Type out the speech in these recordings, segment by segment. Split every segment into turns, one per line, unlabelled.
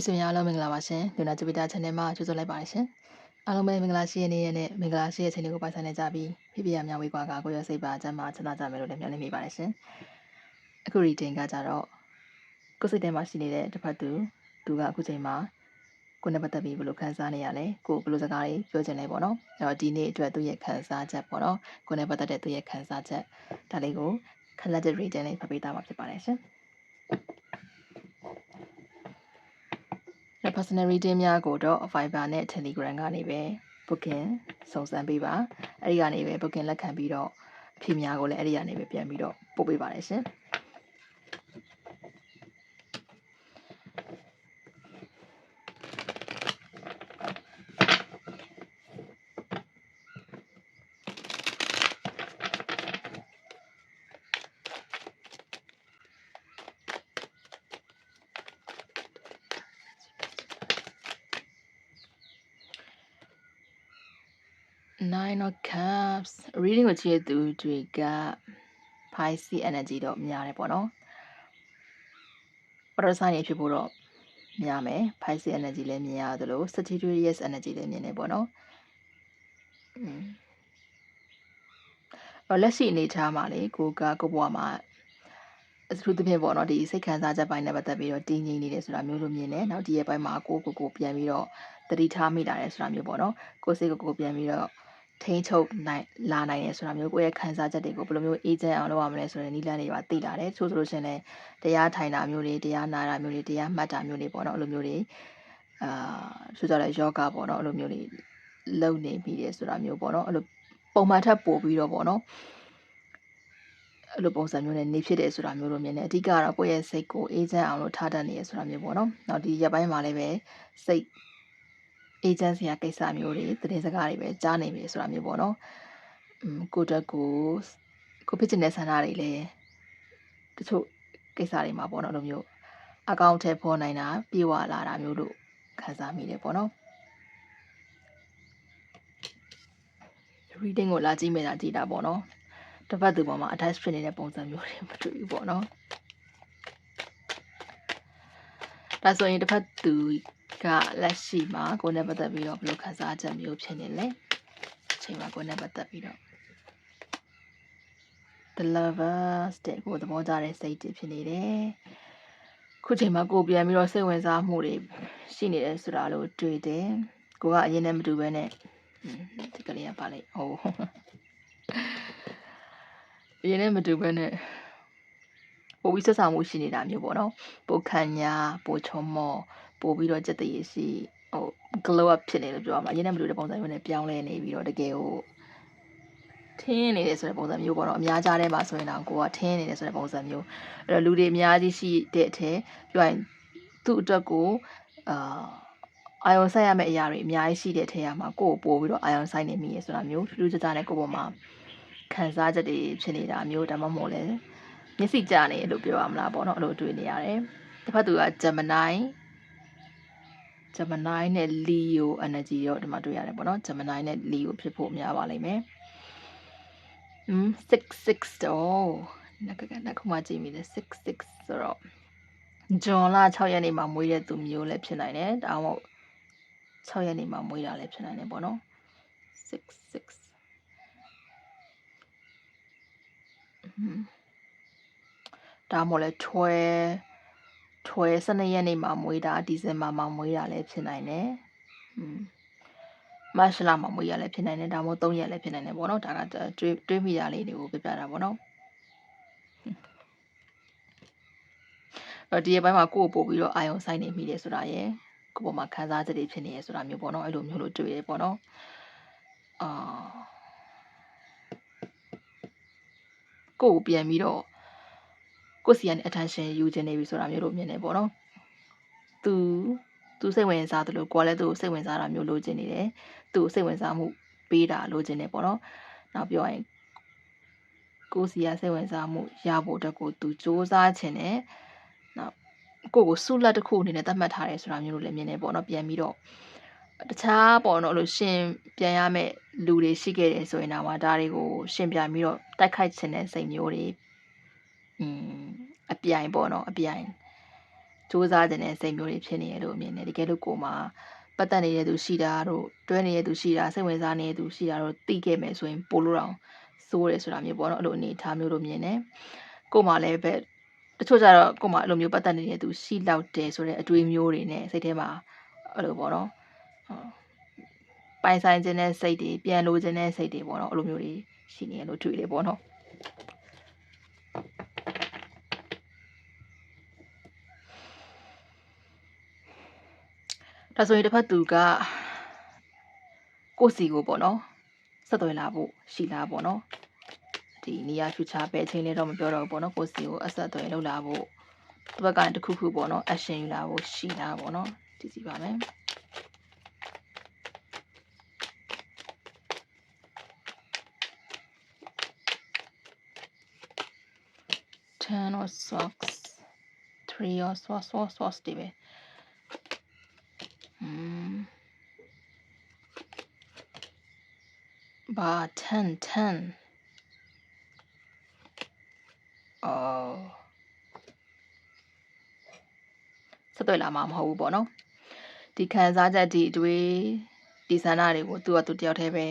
မိတ်ဆွေများအားလုံးမင်္ဂလာပါရှင်လူနာဂျပီတာ channel မှာကြိုဆိုလိုက်ပါတယ်ရှင်အားလုံးပဲမင်္ဂလာရှိတဲ့နေ့ရက်နဲ့မင်္ဂလာရှိတဲ့ချိန်လေးကိုပိုင်ဆိုင်နေကြပြီးဖိဖိရမြောက်ဝေးကွာကကိုရစိတ်ပါအကျမ်းမှာချမ်းသာကြမယ်လို့လည်းမျှော်လင့်မိပါတယ်ရှင်အခု reading ကကြတော့ကိုယ်စိတ်ထဲမှာရှိနေတဲ့တစ်ဖက်သူသူကအခုချိန်မှာကိုယ်နဲ့ပတ်သက်ပြီးဘယ်လိုခံစားနေရလဲကိုယ်ဘယ်လိုစကားတွေပြောချင်လဲပေါ့နော်အဲ့တော့ဒီနေ့အတွက်သူ့ရဲ့ခံစားချက်ပေါ့နော်ကိုယ်နဲ့ပတ်သက်တဲ့သူ့ရဲ့ခံစားချက်ဒါလေးကို collected reading လေးဖတ်ပေးသားမှာဖြစ်ပါတယ်ရှင် personal reading များကိုတော့ Viber နဲ့ Telegram ကနေပဲ booking စုံစမ်းပေးပါအဲ့ဒီကနေပဲ booking လက်ခံပြီးတော့အဖြစ်များကိုလည်းအဲ့ဒီကနေပဲပြန်ပြီးတော့ပို့ပေးပါတယ်ရှင် Nine of Cups reading ကိုကြည့်ရသူတွေက Pisces energy တော့များတယ်ပေါ့နော်။ Water sign တွေဖြစ်ဖို့တော့များမယ်။ Pisces energy လည်းမြင်ရသလို Sagittarius energy လည်းမြင်နေပေါ့နော်။อืมအော်လက်ရှိအနေထားမှာလေကိုကကိုဘွားမှာအထူးသဖြင့်ပေါ့နော်ဒီစိတ်ခံစားချက်ပိုင်းနဲ့ပတ်သက်ပြီးတော့တင်းငိမ့်နေတယ်ဆိုတာမျိုးလိုမြင်တယ်။နောက်ဒီရဲ့ပိုင်းမှာကိုကိုကိုပြန်ပြီးတော့တတိထားမိလာတယ်ဆိုတာမျိုးပေါ့နော်။ကိုစိတ်ကိုကိုပြန်ပြီးတော့ ထိန်းချုပ်နိုင်လာနိုင်တယ်ဆိုတာမျိုးကိုယ့်ရဲ့ခံစားချက်တွေကိုဘယ်လိုမျိုးအေဂျင့်အောင်လုပ်ရမလဲဆိုတဲ့နည်းလမ်းတွေပါသိလာတယ်ချို့ဆိုလို့ရှိရင်လည်းတရားထိုင်တာမျိုးတွေတရားနာတာမျိုးတွေတရားမှတ်တာမျိုးတွေပေါ့နော်အဲ့လိုမျိုးတွေအာဆိုကြတဲ့ယောဂပေါ့နော်အဲ့လိုမျိုးတွေလုပ်နေပြီတယ်ဆိုတာမျိုးပေါ့နော်အဲ့လိုပုံမှန်ထက်ပိုပြီးတော့ပေါ့နော်အဲ့လိုပုံစံမျိုးနဲ့နေဖြစ်တယ်ဆိုတာမျိုးလိုမြင်တယ်အဓိကကတော့ကိုယ့်ရဲ့စိတ်ကိုအေဂျင့်အောင်လို့ထားတတ်နေရဆိုတာမျိုးပေါ့နော်နောက်ဒီရက်ပိုင်းမှာလည်းပဲစိတ် အေဂျင့်စီကကိစ္စမျိုးတွေသတင်းစကားတွေပဲကြားနေပြီဆိုတာမျိုးပေါ့နော်อืมကိုတက်ကိုကိုဖြစ်ချင်တဲ့ဆန္ဒတွေလည်းတချို့ကိစ္စတွေမှာပေါ့နော်အဲ့လိုမျိုးအကောင့်ထဲပေါ်နိုင်တာပြေဝလာတာမျိုးလို့ခံစားမိတယ်ပေါ့နော် reading ကိုလာကြည့်မိတာကြည့်တာပေါ့နော်တစ်ဖက်သူပေါ်မှာ attach ဖြစ်နေတဲ့ပုံစံမျိုးတွေမတွေ့ဘူးပေါ့နော် ဒါဆိုရင်တစ်ဖက်သူကလက်ရှိမှာကိုယ်နဲ့ပတ်သက်ပြီးတော့ဘယ်လိုခံစားချက်မျိုးဖြစ်နေလဲအချိန်မှာကိုယ်နဲ့ပတ်သက်ပြီးတော့ the lovers တဲ့ကိုယ်သဘောကျတဲ့စိတ်တွေဖြစ်နေတယ်ခုချိန်မှာကိုယ်ပြန်ပြီးတော့စိတ်ဝင်စားမှုတွေရှိနေတယ်ဆိုတာလို့တွေ့တယ်ကိုကအရင်နဲ့မတူဘဲနဲ့ဒီကလေးကပါလိုက်ဟိုအရင်နဲ့မတူဘဲနဲ့ ပိုပြီးဆက်ဆံမှုရှိနေတာမျိုးပေါ့နော်ပိုခံညာပိုချုံမော့ပိုပြီးတော့စက်တရေရှိဟို glow up ဖြစ်နေလို့ပြောရမှာအရင်နဲ့မတူတဲ့ပုံစံမျိုးနဲ့ပြောင်းလဲနေပြီးတော့တကယ်ဟိုထင်းနေတယ်ဆိုတဲ့ပုံစံမျိုးပေါ့နော်အများကြားထဲမှာဆိုရင်တော့ကိုကထင်းနေတယ်ဆိုတဲ့ပုံစံမျိုးအဲ့တော့လူတွေအများကြီးရှိတဲ့အထက်ပြောရင်သူ့အတွက်ကိုအာအာယုံဆိုင်ရမယ့်အရာတွေအများကြီးရှိတဲ့ထဲမှာကိုကိုပို့ပြီးတော့အာယုံဆိုင်နေမိရဆိုတာမျိုးထူးထူးခြားခြားနဲ့ကိုပေါ်မှာခံစားချက်တွေဖြစ်နေတာမျိုးဒါမှမဟုတ်လဲ မျက်စိကြနေလို့ပြောရမလားပေါ့နော်အဲ့လိုတွေ့နေရတယ်တစ်ဖက်သူက Gemini Gemini နဲ့ Leo energy ရောဒီမှာတွေ့ရတယ်ပေါ့နော် Gemini နဲ့ Leo ဖြစ်ဖို့များပါလိမ့်မယ်อืม66တော့နက်ကကနက်ခုမှကြည့်မိတယ်66ဆိုတော့ဂျွန်လ6ရက်နေ့မှာမွေးတဲ့သူမျိုးလည်းဖြစ်နိုင်တယ်ဒါမှမဟုတ်6ရက်နေ့မှာမွေးတာလည်းဖြစ်နိုင်တယ်ပေါ့နော်66 Mm-hmm. ဒါမှမဟုတ်လဲထွဲထွဲ12ရက်နေ့မှာမွေးတာဒီဇင်ဘာမှာမွေးတာလည်းဖြစ်နိုင်တယ်อืมမတ်လမှာမွေးရလည်းဖြစ်နိုင်တယ်ဒါမှမဟုတ်3ရက်လည်းဖြစ်နိုင်တယ်ပေါ့နော်ဒါကတွေးတွေးမိတာလေးတွေကိုပြပြတာပေါ့နော်အဲဒီရဲ့ဘက်မှာကိုယ့်ကိုပို့ပြီးတော့အာယုံဆိုင်နေမိတယ်ဆိုတာရယ်ကိုယ့်ပေါ်မှာခံစားချက်တွေဖြစ်နေရဆိုတာမျိုးပေါ့နော်အဲ့လိုမျိုးလို့တွေ့ရပေါ့နော်အာကိုယ့်ကိုပြန်ပြီးတော့ ကိုယ့်စီကနေ attention ယူခြင်းနေပြီဆိုတာမျိုးလို့မြင်နေပေါ့နော်သူသူစိတ်ဝင်စားတယ်လို့ကိုယ်လည်းသူ့ကိုစိတ်ဝင်စားတာမျိုးလိုချင်နေတယ်သူ့ကိုစိတ်ဝင်စားမှုပေးတာလိုချင်နေပေါ့နော်နောက်ပြောရင်ကိုယ်စီကစိတ်ဝင်စားမှုရဖို့အတွက်ကိုသူစ조사ချင်တယ်နောက်ကိုယ့်ကိုဆုလက်တစ်ခုအနေနဲ့သတ်မှတ်ထားတယ်ဆိုတာမျိုးလိုလည်းမြင်နေပေါ့နော်ပြန်ပြီးတော့တခြားပေါ့နော်လို့ရှင်ပြန်ရမယ့်လူတွေရှိခဲ့တယ်ဆိုရင်တော့ဒါတွေကိုရှင်ပြန်ပြီးတော့တိုက်ခိုက်ခြင်းတဲ့စိတ်မျိုးတွေ อืมအပြိုင်ပေါ့နော်အပြိုင်စူးစမ်းတဲ့စိတ်မျိုးတွေဖြစ်နေရလို့အမြင်နဲ့တကယ်လို့ကိုယ်မှာပတ်သက်နေတဲ့သူရှိတာတို့တွဲနေတဲ့သူရှိတာစိတ်ဝင်စားနေတဲ့သူရှိတာတို့သိခဲ့မယ်ဆိုရင်ပိုလို့တော့စိုးတယ်ဆိုတာမျိုးပေါ့နော်အဲ့လိုအနေထားမျိုးလိုမြင်တယ်ကိုယ်မှလည်းပဲတချို့ကျတော့ကိုယ်မှအဲ့လိုမျိုးပတ်သက်နေတဲ့သူရှိလောက်တယ်ဆိုတဲ့အတွေးမျိုးတွေနဲ့စိတ်ထဲမှာအဲ့လိုပေါ့နော်ပိုင်ဆိုင်ခြင်းတဲ့စိတ်တွေပြန်လိုခြင်းတဲ့စိတ်တွေပေါ့နော်အဲ့လိုမျိုးတွေရှိနေရလို့တွေ့တယ်ပေါ့နော် ဒါဆိုရင်တစ်ဖက်သူကကိုယ့်စီကိုပေါ့နော်ဆက်သွယ်လာဖို့ရှိလားပေါ့နော်ဒီနေရာ future ပဲအချိန်လေးတော့မပြောတော့ဘူးပေါ့နော်ကိုယ့်စီကိုအဆက်အသွယ်လုပ်လာဖို့ဒီဘက်ကတခုခုပေါ့နော် action ယူလာဖို့ရှိလားပေါ့နော်ဒီစီပါမယ် ten of socks three of swords swords swords တွေပဲอืม ဘာ10 10အော်ဆက်သွယ်လာမှာမဟုတ်ဘူးပေါ့နော်ဒီခံစားချက်ဒီအတွေးဒီဆန္ဒတွေကိုသူကသူတယောက်တည်းပဲ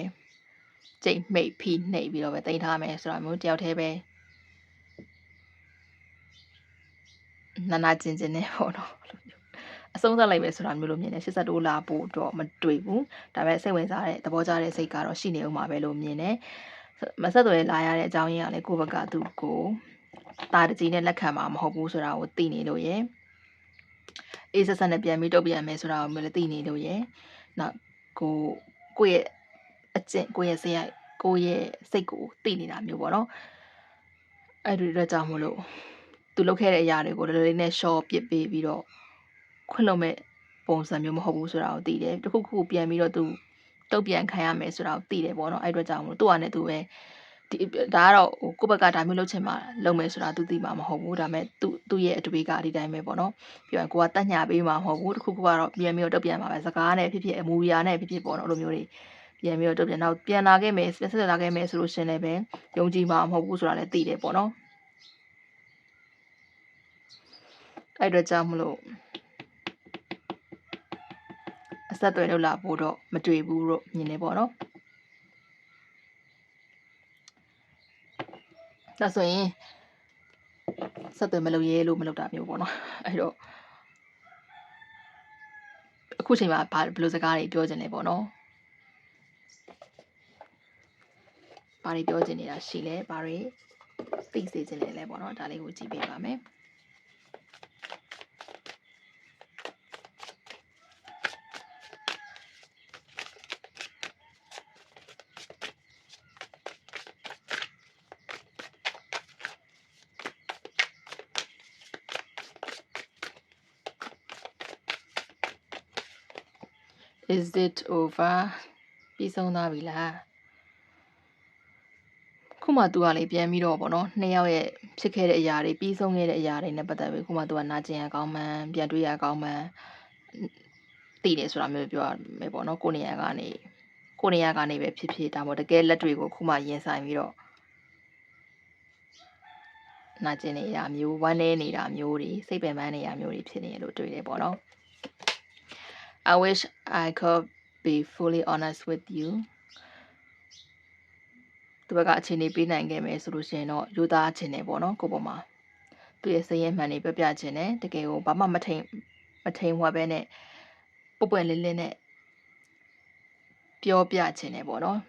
ကြိတ်မိတ်ဖိနှိပ်ပြီးတော့ပဲတင်ထားမယ်ဆိုတာမျိုးတယောက်တည်းပဲနာနာကျင်ကျင်နဲ့ပေါ့နော် အဆုံးသတ်လိုက်မယ်ဆိုတာမျိုးလို့မြင်တယ်82လာဖို့တော့မတွေ့ဘူးဒါပေမဲ့စိတ်ဝင်စားတဲ့သဘောကျတဲ့စိတ်ကတော့ရှိနေဦးမှာပဲလို့မြင်တယ်မဆက်သွယ်လာရတဲ့အကြောင်းရင်းကလည်းကိုယ့်ဘက်ကသူ့ကိုတာတကြီးနဲ့လက်ခံမှာမဟုတ်ဘူးဆိုတာကိုသိနေလို့ရယ်အေးဆက်ဆက်နဲ့ပြန်ပြီးတုတ်ပြန်မယ်ဆိုတာကိုလည်းသိနေလို့ရယ်နောက်ကိုကိုယ့်ရဲ့အကျင့်ကိုယ့်ရဲ့စိတ်ကိုယ့်ရဲ့စိတ်ကိုသိနေတာမျိုးပေါ့နော်အဲ့ဒီတော့ကြောင့်မလို့သူလုပ်ခဲ့တဲ့အရာတွေကိုလည်းလေးနဲ့ short ပစ်ပေးပြီးတော့ ခွင့်လို့မဲ့ပုံစံမျိုးမဟုတ်ဘူးဆိုတာကိုသိတယ်တခုခုပြန်ပြီးတော့သူတုတ်ပြန်ခံရမယ်ဆိုတာကိုသိတယ်ပေါ့နော်အဲ့အတွက်ကြောင့်မလို့သူ့အနေနဲ့သူပဲဒီဒါကတော့ဟိုကိုယ့်ဘက်ကဒါမျိုးလုပ်ချင်မှလုပ်မယ်ဆိုတာသူသိမှာမဟုတ်ဘူးဒါပေမဲ့သူသူ့ရဲ့အတွေ့ကအဒီတိုင်းပဲပေါ့နော်ပြီးတော့ကိုကတက်ညာပေးမှာမဟုတ်ဘူးတခုခုကတော့ပြန်ပြီးတော့တုတ်ပြန်မှာပဲစကားနဲ့ဖြစ်ဖြစ်အမူအရာနဲ့ဖြစ်ဖြစ်ပေါ့နော်အဲ့လိုမျိုးတွေပြန်ပြီးတော့တုတ်ပြန်တော့ပြန်လာခဲ့မယ်ဆက်ဆက်လာခဲ့မယ်ဆိုလို့ရှင်လည်းပဲယုံကြည်မှာမဟုတ်ဘူးဆိုတာလည်းသိတယ်ပေါ့နော်အဲ့အတွက်ကြောင့်မလို့အ ဆက်သွယ်လုပ်လာဖို့တော့မတွေ့ဘူးလို့မြင်နေပေါ့နော်ဒါဆိုရင်ဆက်သွယ်မလုပ်ရဲလို့မလုပ်တာမျိုးပေါ့နော်အဲ့တော့အခုချိန်မှာဘာဘယ်လိုစကားတွေပြောချင်လဲပေါ့နော်ဘာတွေပြောချင်နေတာရှိလဲဘာတွေသိစေချင်လဲလဲပေါ့နော်ဒါလေးကိုကြည့်ပေးပါမယ် is it over ပြီးဆုံးသွားပြီလားခုမှ तू ကလေပြန်ပြီးတော့ဗောနော်နှစ်ယောက်ရဲ့ဖြစ်ခဲ့တဲ့အရာတွေပြီးဆုံးခဲ့တဲ့အရာတွေနဲ့ပတ်သက်ပြီးခုမှ तू ကနာကျင်ရကောင်းမှန်းပြန်တွေးရကောင်းမှန်းသိတယ်ဆိုတာမျိုးပြောရမယ်ပေါ့နော်ကိုနေရကနေကိုနေရကနေပဲဖြစ်ဖြစ်ဒါမှမဟုတ်တကယ်လက်တွေကိုခုမှရင်ဆိုင်ပြီးတော့နာကျင်နေတာမျိုးဝမ်းနေနေတာမျိုးတွေစိတ်ပင်ပန်းနေတာမျိုးတွေဖြစ်နေရလို့တွေ့တယ်ပေါ့နော် I wish I could be fully honest with you သူဘက်ကအခြေအနေပေးနိုင်ခဲ့မယ်ဆိုလို့ရှိရင်တော့ယူသားခြင်းနေပေါ့နော်ကိုပေါ်မှာသူရဲ့စရင်မှန်နေပြပြခြင်းနဲ့တကယ်ကိုဘာမှမထိန်မထိန်ဝက်ပဲနဲ့ပုပ်ပွင့်လင်းလင်းနဲ့ပြောပြခြင်းနေပေါ့နော်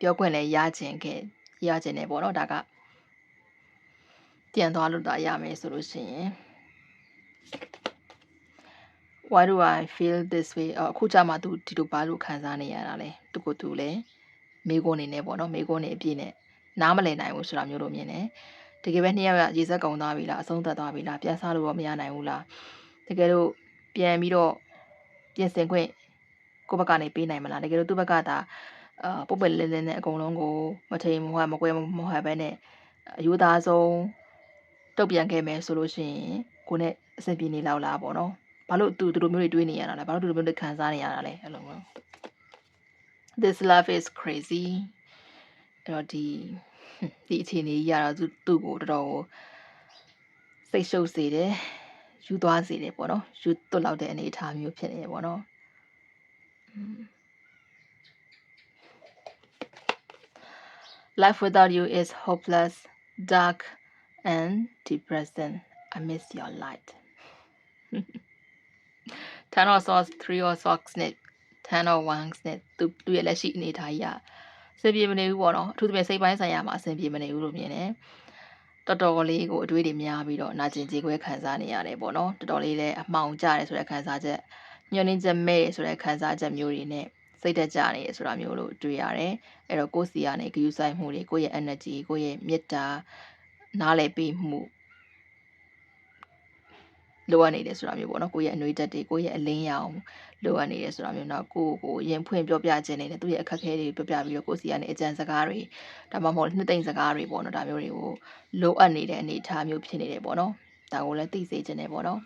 ပြောခွင့်လည်းရခြင်းခဲ့ရခြင်းနေပေါ့နော်ဒါကပြန်သွားလို့တာရမယ်ဆိုလို့ရှိရင် why do i feel this way အခုကြမှာ तू ဒီလိုဘာလို့ခံစားနေရတာလဲသူကို तू လဲမေးခွန်းနေနဲ့ပေါ့နော်မေးခွန်းနေအပြည့်နဲ့နားမလည်နိုင်ဘူးဆိုတာမျိုးလိုမြင်တယ်တကယ်ပဲနှစ်ယောက်ရေစက်ကုံသွားပြီလားအဆုံးသတ်သွားပြီလားပြန်စားလို့ရောမရနိုင်ဘူးလားတကယ်လို့ပြန်ပြီးတော့ပြင်ဆင်ခွင့်ကိုယ့်ဘက်ကနေပေးနိုင်မလားတကယ်လို့သူ့ဘက်ကသာအာပုတ်ပယ်လင်းလင်းနဲ့အကုန်လုံးကိုမထိန်မဟုတ်မကွဲမဟုတ်ပဲနဲ့အယူသားဆုံးတုတ်ပြန်ခဲ့မယ်ဆိုလို့ရှိရင်ကိုနဲ့အဆင်ပြေနေလောက်လားပေါ့နော် ဘာလို့သူတို့မျိုးတွေတွေးနေရတာလဲဘာလို့ဒီလိုမျိုးတွေခံစားနေရတာလဲအဲ့လိုမျိုး this love is crazy အဲ့တော့ဒီဒီအခြေအနေကြီးရတော့သူ့ကိုတော်တော်စိတ်ရှုပ်စေတယ်ယူသွားစေတယ်ပေါ့နော်ယူသွတ်လောက်တဲ့အနေအထားမျိုးဖြစ်နေတယ်ပေါ့နော်อืม Life without you is hopeless, dark, and depressing. I miss your light. Ten of swords, three of swords နဲ့ ten of wands နဲ့သူသူရဲ့လက်ရှိအနေအထားကြီးอ่ะအဆင်ပြေမနေဘူးပေါ့နော်အထူးသဖြင့်စိတ်ပိုင်းဆိုင်ရာမှာအဆင်ပြေမနေဘူးလို့မြင်တယ်တော်တော်လေးကိုအတွေးတွေများပြီးတော့နာကျင်ကြေကွဲခံစားနေရတယ်ပေါ့နော်တော်တော်လေးလည်းအမှောင်ကျတယ်ဆိုတဲ့ခံစားချက်ညှို့နှင်းချက်မဲ့ဆိုတဲ့ခံစားချက်မျိုးတွေနဲ့စိတ်တက်ကြနေရဆိုတာမျိုးလို့တွေ့ရတယ်အဲ့တော့ကိုယ်စီကနေဂရုစိုက်မှုတွေကိုယ့်ရဲ့ energy ကိုယ့်ရဲ့မေတ္တာနားလည်ပေးမှု လိုအပ်နေတယ်ဆိုတာမျိုးပေါ့နော်ကိုယ့်ရဲ့အနှွေးတက်တွေကိုယ့်ရဲ့အလင်းရောင်လိုအပ်နေတယ်ဆိုတာမျိုးတော့ကိုယ့်ကိုရင်ဖွင့်ပြောပြခြင်းနေတယ်သူ့ရဲ့အခက်အခဲတွေပြောပြပြီးတော့ကိုယ့်စီကနေအကြံစကားတွေဒါမှမဟုတ်နှစ်သိမ့်စကားတွေပေါ့နော်ဒါမျိုးတွေကိုလိုအပ်နေတဲ့အနေအထားမျိုးဖြစ်နေတယ်ပေါ့နော်ဒါကိုလည်းသိစေခြင်းတယ်ပေါ့နော်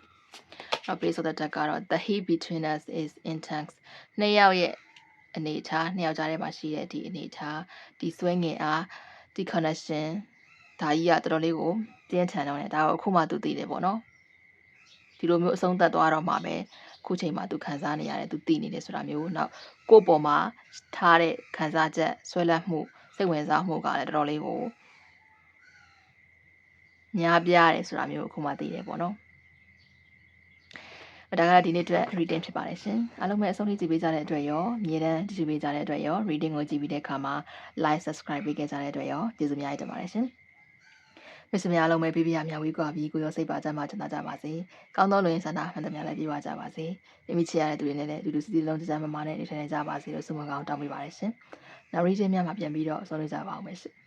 နောက် place of the deck ကတော့ the heat between us is intense နှစ်ယောက်ရဲ့အနေအထားနှစ်ယောက်ကြားထဲမှာရှိတဲ့ဒီအနေအထားဒီဆွဲငင်အားဒီ connection ဒါကြီးကတော်တော်လေးကိုပြင်းထန်တော့တယ်ဒါကိုအခုမှသူသိတယ်ပေါ့နော် ဒီလိုမျိုးအဆုံးသတ်သွားတော့မှပဲခုချိန်မှာသူခံစားနေရတယ်သူသိနေတယ်ဆိုတာမျိုးနောက်ကိုယ့်ပေါ်မှာထားတဲ့ခံစားချက်ဆွဲလန်းမှုစိတ်ဝင်စားမှုကလည်းတော်တော်လေးကိုများပြားတယ်ဆိုတာမျိုးအခုမှသိတယ်ပေါ့နော်ဒါကဒီနေ့အတွက် reading ဖြစ်ပါတယ်ရှင်အားလုံးပဲအဆုံးထိကြည့်ပေးကြတဲ့အတွက်ရောအမြဲတမ်းကြည့်ပေးကြတဲ့အတွက်ရော reading ကိုကြည့်ပြီးတဲ့အခါမှာ like subscribe ပေးခဲ့ကြတဲ့အတွက်ရောကျေးဇူးများတင်ပါတယ်ရှင် မိတ်ဆွေများအားလုံးပဲပြပြရမြဝေးကွာပြီးကိုရောစိတ်ပါကြမှာကျန်တာကြပါစေ။ကောင်းသောလူရင်းဆန္ဒမှန်သမျှလည်းပြေဝကြပါစေ။မိမိချစ်ရတဲ့သူတွေနဲ့လည်းအတူတူစီစီလုံးကြမ်းမမနဲ့နေထိုင်ကြပါစေလို့ဆုမကောင်းတောင်းပေးပါရရှင်။နောက်ရီးချင်းများမှာပြန်ပြီးတော့ဆုံးလို့ကြပါအောင်မယ်ရှင်။